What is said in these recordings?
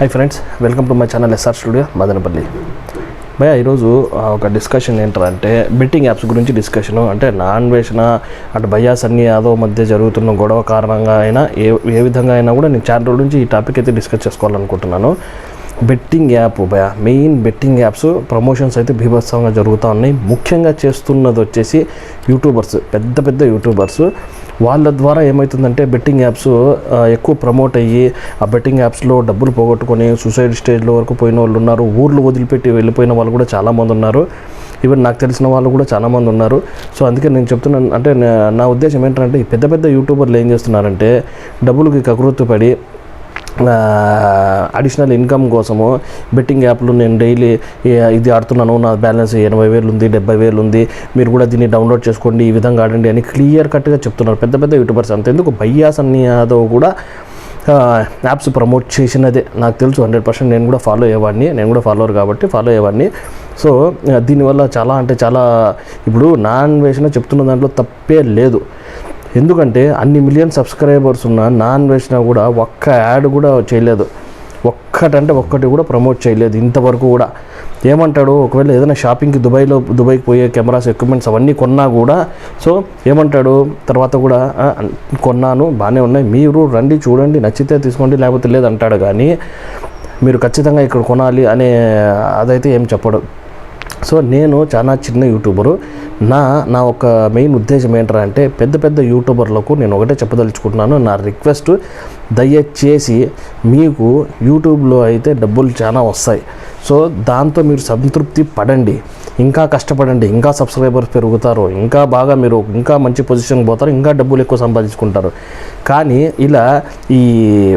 Hi friends welcome to my channel S R studio Madanapalli భయ ఈరోజు ఒక discussion ఏంటంటే బెట్టింగ్ యాప్స్ గురించి డిస్కషన్ అంటే నాన్ వేసిన అటు భయ్యా సన్నీ యాదవ్ మధ్య జరుగుతున్న గొడవ కారణంగా అయినా ఏ ఏ విధంగా అయినా కూడా నేను చాలా రోజుల నుంచి ఈ టాపిక్ అయితే డిస్కస్ చేసుకోవాలనుకుంటున్నాను. బెట్టింగ్ యాప్ భయ మెయిన్ బెట్టింగ్ యాప్స్ ప్రమోషన్స్ అయితే బీభత్సంగా జరుగుతూ ఉన్నాయి. ముఖ్యంగా చేస్తున్నది వచ్చేసి యూట్యూబర్స్ పెద్ద పెద్ద యూట్యూబర్స్ వాళ్ళ ద్వారా ఏమవుతుందంటే బెట్టింగ్ యాప్స్ ఎక్కువ ప్రమోట్ అయ్యి ఆ బెట్టింగ్ యాప్స్లో డబ్బులు పోగొట్టుకొని సూసైడ్ స్టేజ్లో వరకు పోయిన వాళ్ళు ఉన్నారు. ఊర్లు వదిలిపెట్టి వెళ్ళిపోయిన వాళ్ళు కూడా చాలామంది ఉన్నారు. ఈవెన్ నాకు తెలిసిన వాళ్ళు కూడా చాలామంది ఉన్నారు. సో అందుకే నేను చెప్తున్నాను అంటే నా- ఉద్దేశం ఏంటంటే పెద్ద పెద్ద యూట్యూబర్లు ఏం చేస్తున్నారంటే డబ్బులకి కకృతి పడి అడిషనల్ ఇన్కమ్ కోసము బెట్టింగ్ యాప్లు నేను డైలీ ఇది ఆడుతున్నాను నా బ్యాలెన్స్ ఎనభై వేలు ఉంది డెబ్బై వేలు ఉంది మీరు కూడా దీన్ని డౌన్లోడ్ చేసుకోండి ఈ విధంగా ఆడండి అని క్లియర్ కట్గా చెప్తున్నారు. పెద్ద పెద్ద యూట్యూబర్స్ అంతెందుకు బయ్యాస్ అన్ని యాదవ్ కూడా యాప్స్ ప్రమోట్ చేసినదే. నాకు తెలుసు హండ్రెడ్ పర్సెంట్ నేను కూడా ఫాలో అయ్యేవాడిని. నేను కూడా ఫాలోవర్ కాబట్టి ఫాలో అయ్యేవాడిని. సో దీనివల్ల చాలా అంటే చాలా ఇప్పుడు నాన్ వేసిన చెప్తున్న దాంట్లో తప్పే లేదు. ఎందుకంటే అన్ని మిలియన్ సబ్స్క్రైబర్స్ ఉన్న నాన్ వేసినా కూడా ఒక్క యాడ్ కూడా చేయలేదు. ఒక్కటంటే ఒక్కటి కూడా ప్రమోట్ చేయలేదు ఇంతవరకు కూడా. ఏమంటాడు? ఒకవేళ ఏదైనా షాపింగ్కి దుబాయ్లో దుబాయ్కి పోయే కెమెరాస్ ఎక్విప్మెంట్స్ అవన్నీ కొన్నా కూడా సో ఏమంటాడు? తర్వాత కూడా కొన్నాను బాగానే ఉన్నాయి. మీరు రండి చూడండి నచ్చితే తీసుకోండి లేకపోతే లేదు అంటాడు కానీ మీరు ఖచ్చితంగా ఇక్కడ కొనాలి అనే అదైతే ఏం చెప్పడు. సో నేను చాలా చిన్న యూట్యూబరు. నా నా ఒక మెయిన్ ఉద్దేశం ఏంటంటే అంటే పెద్ద పెద్ద యూట్యూబర్లకు నేను ఒకటే చెప్పదలుచుకుంటున్నాను. నా రిక్వెస్ట్ దయచేసి మీకు యూట్యూబ్లో అయితే డబ్బులు చాలా వస్తాయి. సో దాంతో మీరు సంతృప్తి పడండి. ఇంకా కష్టపడండి. ఇంకా సబ్స్క్రైబర్స్ పెరుగుతారు. ఇంకా బాగా మీరు ఇంకా మంచి పొజిషన్కి పోతారు. ఇంకా డబ్బులు ఎక్కువ సంపాదించుకుంటారు. కానీ ఇలా ఈ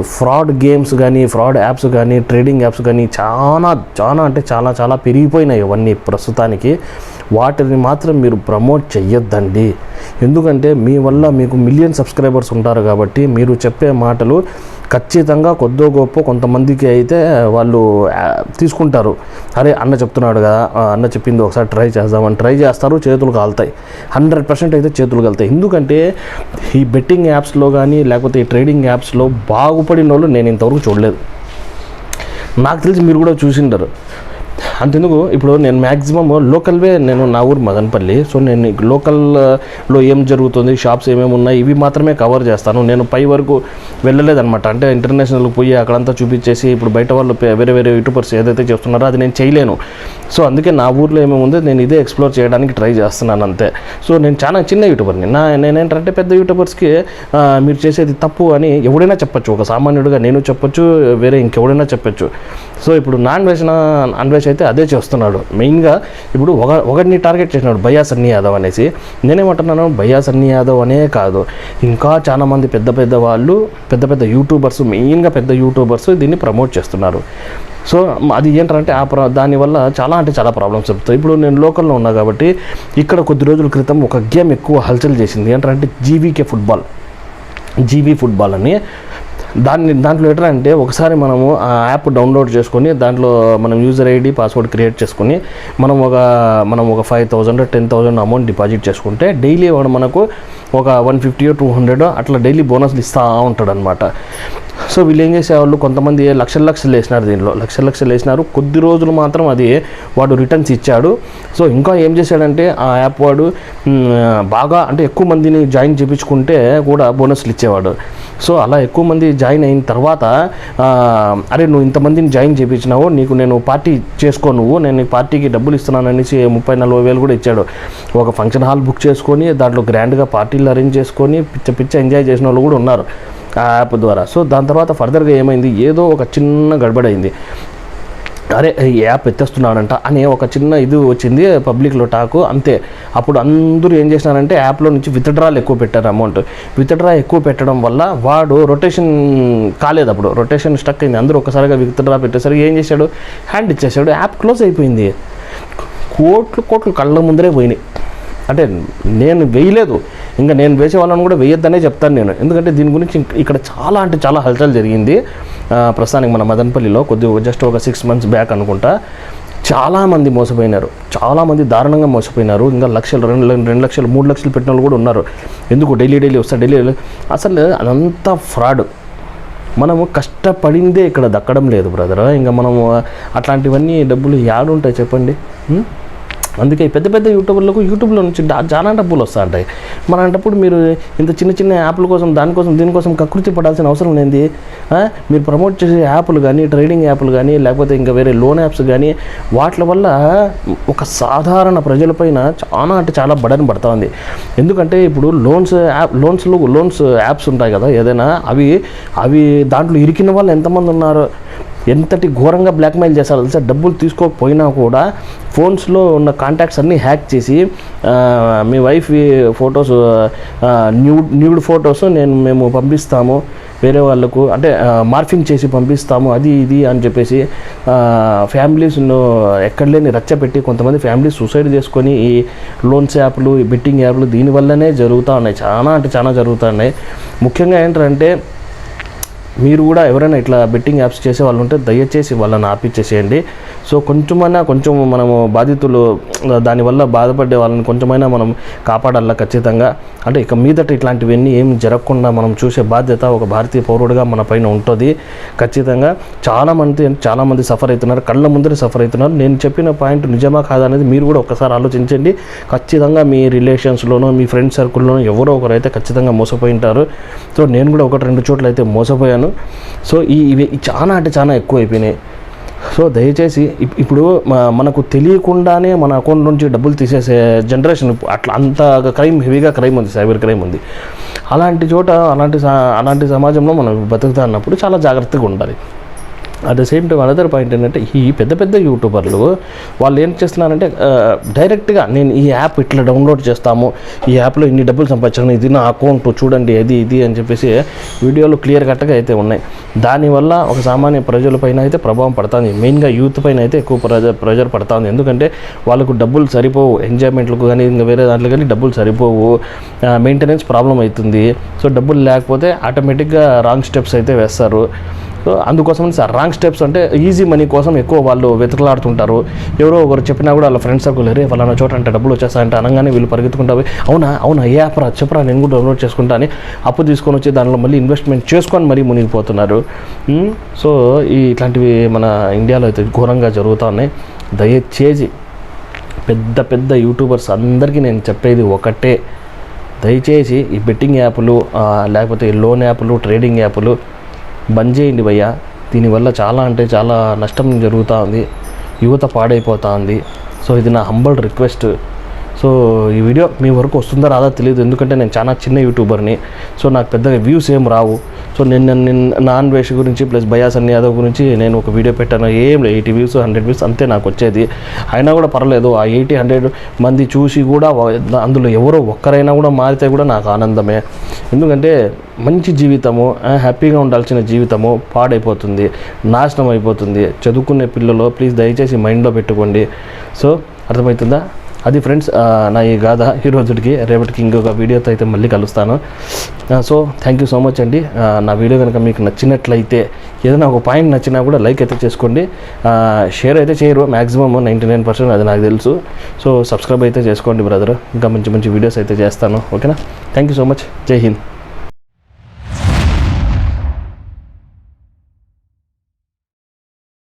ఫ్రాడ్ గేమ్స్ కానీ ఫ్రాడ్ యాప్స్ కానీ ట్రేడింగ్ యాప్స్ కానీ చాలా చాలా అంటే చాలా చాలా పెరిగిపోయినాయి ఇవన్నీ ప్రస్తుతానికి. వాటిని మాత్రం మీరు ప్రమోట్ చెయ్యొద్దండి. ఎందుకంటే మీ వల్ల మీకు మిలియన్ సబ్స్క్రైబర్స్ ఉంటారు కాబట్టి మీరు చెప్పే మాటలు ఖచ్చితంగా కొద్దో గొప్ప కొంతమందికి అయితే వాళ్ళు తీసుకుంటారు. అరే అన్న చెప్తున్నాడు కదా అన్న చెప్పింది ఒకసారి ట్రై చేద్దామని ట్రై చేస్తారు చేతులు కాలుతాయి. హండ్రెడ్ పర్సెంట్ అయితే చేతులు కాలుతాయి. ఎందుకంటే ఈ బెట్టింగ్ యాప్స్లో కానీ లేకపోతే ఈ ట్రేడింగ్ యాప్స్లో బాగుపడిన వాళ్ళు నేను ఇంతవరకు చూడలేదు. నాకు తెలిసి మీరు కూడా చూసిండరు. అంతెందుకు? ఇప్పుడు నేను మ్యాక్సిమమ్ లోకల్వే నేను నా ఊరు మదనపల్లి. సో నేను లోకల్లో uh, ఏం జరుగుతుంది? షాప్స్ ఏమేమి ఉన్నాయి? ఇవి మాత్రమే కవర్ చేస్తాను. నేను పై వరకు వెళ్ళలేదన్నమాట. అంటే ఇంటర్నేషనల్కి పోయి అక్కడంతా చూపించేసి ఇప్పుడు బయట వాళ్ళు వేరే వేరే యూట్యూబర్స్ ఏదైతే చేస్తున్నారో అది నేను చేయలేను. సో అందుకే నా ఊర్లో ఏమేమి ఉందో నేను ఇదే ఎక్స్ప్లోర్ చేయడానికి ట్రై చేస్తున్నాను అంతే. సో నేను చాలా చిన్న యూట్యూబర్ని నా. నేనేంటంటే పెద్ద యూట్యూబర్స్కి మీరు చేసేది తప్పు అని ఎవడైనా చెప్పచ్చు. ఒక సామాన్యుడిగా నేను చెప్పొచ్చు వేరే ఇంకెవడైనా చెప్పొచ్చు. సో ఇప్పుడు నాన్ వేసిన నాన్ వెజ్ అయితే అదే చేస్తున్నాడు. మెయిన్గా ఇప్పుడు ఒక ఒకరిని టార్గెట్ చేసినాడు భయ్యా సన్నీ యాదవ్ అనేసి. నేనేమంటున్నాను భయ్యా సన్నీ యాదవ్ అనే కాదు. ఇంకా చాలామంది పెద్ద పెద్ద వాళ్ళు పెద్ద పెద్ద యూట్యూబర్స్ మెయిన్గా పెద్ద యూట్యూబర్స్ దీన్ని ప్రమోట్ చేస్తున్నారు. సో అది ఏంటంటే ఆ ప్రా దానివల్ల చాలా అంటే చాలా ప్రాబ్లమ్స్ చెప్తాయి ఇప్పుడు నేను లోకల్లో ఉన్నా కాబట్టి ఇక్కడ కొద్ది రోజుల క్రితం ఒక గేమ్ ఎక్కువ హల్చల్ చేసింది. ఏంటంటే జీవీకే ఫుట్బాల్. జీవీ ఫుట్బాల్ అని దాన్ని దాంట్లో ఎట్లా అంటే ఒకసారి మనము ఆ యాప్ డౌన్లోడ్ చేసుకొని దాంట్లో మనం యూజర్ ఐడి పాస్వర్డ్ క్రియేట్ చేసుకొని మనం ఒక మనం ఒక five thousand ten thousand amount deposit చేసుకుంటే డైలీ వాడు మనకు ఒక వన్ ఫిఫ్టీ టూ హండ్రెడ్ అట్లా డైలీ బోనస్లు ఇస్తూ ఉంటాడు అనమాట సో వీళ్ళు ఏం చేసేవాళ్ళు? కొంతమంది లక్షల లక్షలు వేసినారు దీనిలో. లక్షల లక్షలు వేసినారు. కొద్ది రోజులు మాత్రం అది వాడు రిటర్న్స్ ఇచ్చాడు. సో ఇంకా ఏం చేశాడంటే ఆ యాప్ వాడు బాగా అంటే ఎక్కువ మందిని జాయిన్ చేయించుకుంటే కూడా బోనస్లు ఇచ్చేవాడు. సో అలా ఎక్కువ మంది జాయిన్ అయిన తర్వాత అరే నువ్వు ఇంతమందిని జాయిన్ చేయించినావు నీకు నేను పార్టీ చేసుకో నువ్వు నేను ఈ పార్టీకి డబ్బులు ఇస్తున్నాను అనేసి ముప్పై నలభై వేలు కూడా ఇచ్చాడు. ఒక ఫంక్షన్ హాల్ బుక్ చేసుకొని దాంట్లో గ్రాండ్గా పార్టీలు అరేంజ్ చేసుకొని పిచ్చ పిచ్చ ఎంజాయ్ చేసిన వాళ్ళు కూడా ఉన్నారు ఆ యాప్ ద్వారా. సో దాని తర్వాత ఫర్దర్గా ఏమైంది? ఏదో ఒక చిన్న గడబడైంది అరే ఈ యాప్ ఎత్తేస్తున్నాడంట అనే ఒక చిన్న ఇది వచ్చింది పబ్లిక్లో టాకు అంతే. అప్పుడు అందరూ ఏం చేసినారంటే యాప్లో నుంచి విత్డ్రాలు ఎక్కువ పెట్టారు అమౌంట్. విత్డ్రా ఎక్కువ పెట్టడం వల్ల వాడు రొటేషన్ కాలేదు అప్పుడు. రొటేషన్ స్టక్ అయింది. అందరూ ఒకసారిగా విత్డ్రా పెట్టేసరికి ఏం చేశాడు? హ్యాండ్ ఇచ్చేసాడు. యాప్ క్లోజ్ అయిపోయింది. కోట్లు కోట్లు కళ్ళ ముందరే పోయినాయి. అంటే నేను వేయలేదు. ఇంకా నేను వేసే వాళ్ళని కూడా వేయొద్దనే చెప్తాను నేను. ఎందుకంటే దీని గురించి ఇక్కడ చాలా అంటే చాలా హల్చల్ జరిగింది. ప్రస్తుతానికి మన మదనపల్లిలో కొద్ది జస్ట్ ఒక సిక్స్ మంత్స్ బ్యాక్ అనుకుంటా చాలామంది మోసపోయినారు. చాలామంది దారుణంగా మోసపోయినారు. ఇంకా లక్షలు రెండు ల- రెండు లక్షలు మూడు లక్షలు పెట్టిన వాళ్ళు కూడా ఉన్నారు. ఎందుకు డైలీ డైలీ వస్తారు డైలీ అసలు అదంతా ఫ్రాడ్. మనము కష్టపడిందే ఇక్కడ దక్కడం లేదు బ్రదర్. ఇంకా మనము అట్లాంటివన్నీ డబ్బులు యాడుంటాయి చెప్పండి? అందుకే పెద్ద పెద్ద యూట్యూబర్లకు యూట్యూబ్లో నుంచి చాలా డబ్బులు వస్తూ ఉంటాయి మన అంటప్పుడు మీరు ఇంత చిన్న చిన్న యాప్ల కోసం దానికోసం దీనికోసం కకృతి పడాల్సిన అవసరం లేనిది మీరు ప్రమోట్ చేసే యాప్లు కానీ ట్రేడింగ్ యాప్లు కానీ లేకపోతే ఇంకా వేరే లోన్ యాప్స్ కానీ వాటి వల్ల ఒక సాధారణ ప్రజలపైన చాలా అంటే చాలా బడన్ పడుతుంది ఎందుకంటే ఇప్పుడు లోన్స్ యాప్ లోన్స్లో లోన్స్ యాప్స్ ఉంటాయి కదా ఏదైనా అవి అవి దాంట్లో ఇరికిన వాళ్ళు ఎంతమంది ఉన్నారు? ఎంతటి ఘోరంగా బ్లాక్మెయిల్ చేస్తారో తెలుసా? డబ్బులు తీసుకోకపోయినా కూడా ఫోన్స్లో ఉన్న కాంటాక్ట్స్ అన్నీ హ్యాక్ చేసి మీ wife photos nude nude photos నేను మేము పంపిస్తాము వేరే వాళ్ళకు. అంటే మార్ఫింగ్ చేసి పంపిస్తాము అది ఇది అని చెప్పేసి ఫ్యామిలీస్ను ఎక్కడ లేని రచ్చపెట్టి కొంతమంది ఫ్యామిలీస్ సూసైడ్ చేసుకొని ఈ లోన్స్ యాప్లు ఈ బెట్టింగ్ యాప్లు దీనివల్లనే జరుగుతూ ఉన్నాయి. చాలా అంటే చాలా జరుగుతూ ఉన్నాయి. ముఖ్యంగా ఏంటంటే మీరు కూడా ఎవరైనా ఇట్లా బెట్టింగ్ యాప్స్ చేసే వాళ్ళు ఉంటే దయచేసి వాళ్ళని ఆపిచ్చేసేయండి. సో కొంచెమైనా కొంచెం మనము బాధితులు దానివల్ల బాధపడే వాళ్ళని కొంచెమైనా మనం కాపాడాలా ఖచ్చితంగా. అంటే ఇక మీదట ఇట్లాంటివన్నీ ఏం జరగకుండా మనం చూసే బాధ్యత ఒక భారతీయ పౌరుడిగా మన పైన ఉంటుంది. ఖచ్చితంగా చాలామంది చాలామంది సఫర్ అవుతున్నారు కళ్ళ ముందరే సఫర్ అవుతున్నారు. నేను చెప్పిన పాయింట్ నిజమా కాదా అనేది మీరు కూడా ఒకసారి ఆలోచించండి. ఖచ్చితంగా మీ రిలేషన్స్లోనో మీ ఫ్రెండ్ సర్కిల్లోనో ఎవరో ఒకరైతే ఖచ్చితంగా మోసపోయి ఉంటారు. సో నేను కూడా ఒకటి రెండు చోట్ల అయితే మోసపోయాను. సో ఈ ఇవి చాలా అంటే చాలా ఎక్కువ అయిపోయినాయి సో దయచేసి ఇప్- ఇప్పుడు మనకు తెలియకుండానే మన అకౌంట్ నుంచి డబ్బులు తీసేసే జనరేషన్ అట్లా అంత క్రైమ్ హెవీగా క్రైమ్ ఉంది సైబర్ క్రైమ్ ఉంది. అలాంటి చోట అలాంటి స- అలాంటి సమాజంలో మనం బతుకుతా అన్నప్పుడు చాలా జాగ్రత్తగా ఉండాలి. At the same time another point ఏంటంటే ఈ పెద్ద పెద్ద యూట్యూబర్లు వాళ్ళు ఏం చేస్తున్నారంటే డైరెక్ట్గా నేను ఈ యాప్ ఇట్లా డౌన్లోడ్ చేస్తాము ఈ యాప్లో ఇన్ని డబ్బులు సంపాదించాను ఇది నా అకౌంట్ చూడండి అది ఇది అని చెప్పేసి వీడియోలు క్లియర్ కట్గా అయితే ఉన్నాయి. దానివల్ల ఒక సామాన్య ప్రజలపైన అయితే ప్రభావం పడుతుంది. మెయిన్గా యూత్ పైన అయితే ఎక్కువ ప్రజ ప్రెజర్ పడుతుంది. ఎందుకంటే వాళ్ళకు డబ్బులు సరిపోవు ఎంజాయ్మెంట్లకు కానీ ఇంకా వేరే దాంట్లో కానీ డబ్బులు సరిపోవు మెయింటెనెన్స్ ప్రాబ్లం అవుతుంది. సో డబ్బులు లేకపోతే ఆటోమేటిక్గా రాంగ్ స్టెప్స్ అయితే వేస్తారు. అందుకోసం సార్ రాంగ్ స్టెప్స్ అంటే ఈజీ మనీ కోసం ఎక్కువ వాళ్ళు వెతుకులాడుతుంటారు. ఎవరో ఒకరు చెప్పినా కూడా వాళ్ళ ఫ్రెండ్స్ సర్కిల్ రే వాళ్ళ చోట అంటే డబ్బులు వచ్చేస్తాయంటే అనగానే వీళ్ళు పరిగెత్తుకుంటా అవునా అవునా ఏ యాప్ రా చెప్పరా నేను కూడా డౌన్లోడ్ చేసుకుంటా అని అప్పు తీసుకొని వచ్చి దానిలో మళ్ళీ ఇన్వెస్ట్మెంట్ చేసుకొని మరీ మునిగిపోతున్నారు. సో ఈ ఇట్లాంటివి మన ఇండియాలో అయితే ఘోరంగా జరుగుతూ ఉన్నాయి. దయచేసి పెద్ద పెద్ద యూట్యూబర్స్ అందరికీ నేను చెప్పేది ఒకటే. దయచేసి ఈ బెట్టింగ్ యాప్లు లేకపోతే ఈ లోన్ యాప్లు ట్రేడింగ్ యాప్లు బంద్ చేయండి భయ్యా. దీనివల్ల చాలా అంటే చాలా నష్టం జరుగుతూ ఉంది. యువత పాడైపోతూ ఉంది. సో ఇది నా హంబల్ రిక్వెస్ట్ సో ఈ వీడియో మీ వరకు వస్తుందా రాదా తెలియదు ఎందుకంటే నేను చాలా చిన్న యూట్యూబర్ని. సో నాకు పెద్దగా వ్యూస్ ఏం రావు. సో నేను నాన్ వేష్ గురించి ప్లస్ బయాస్ అన్ని యాదవ్ గురించి నేను ఒక వీడియో పెట్టాను. ఏం లేదు ఎయిటీ వ్యూస్ హండ్రెడ్ వ్యూస్ అంతే నాకు వచ్చేది. అయినా కూడా పర్లేదు ఆ ఎయిటీ హండ్రెడ్ మంది చూసి కూడా అందులో ఎవరో ఒక్కరైనా కూడా మారితే కూడా నాకు ఆనందమే. ఎందుకంటే మంచి జీవితము హ్యాపీగా ఉండాల్సిన జీవితము పాడైపోతుంది నాశనం అయిపోతుంది. చదువుకునే పిల్లలు ప్లీజ్ దయచేసి మైండ్లో పెట్టుకోండి. సో అర్థమవుతుందా? అది ఫ్రెండ్స్ నా ఈ గాథ ఈ రోజుకి రేపటికి ఇంకొక వీడియోతో అయితే మళ్ళీ కలుస్తాను. So thank you so much అండి. నా వీడియో కనుక మీకు నచ్చినట్లయితే ఏదైనా ఒక పాయింట్ నచ్చినా కూడా లైక్ అయితే చేసుకోండి. షేర్ అయితే చేయరు మ్యాక్సిమమ్ నైంటీ నైన్ పర్సెంట్ అది నాకు తెలుసు. సో సబ్స్క్రైబ్ అయితే చేసుకోండి బ్రదర్. ఇంకా మంచి మంచి వీడియోస్ అయితే చేస్తాను. ఓకేనా? థ్యాంక్ యూ సో మచ్ జై హింద్.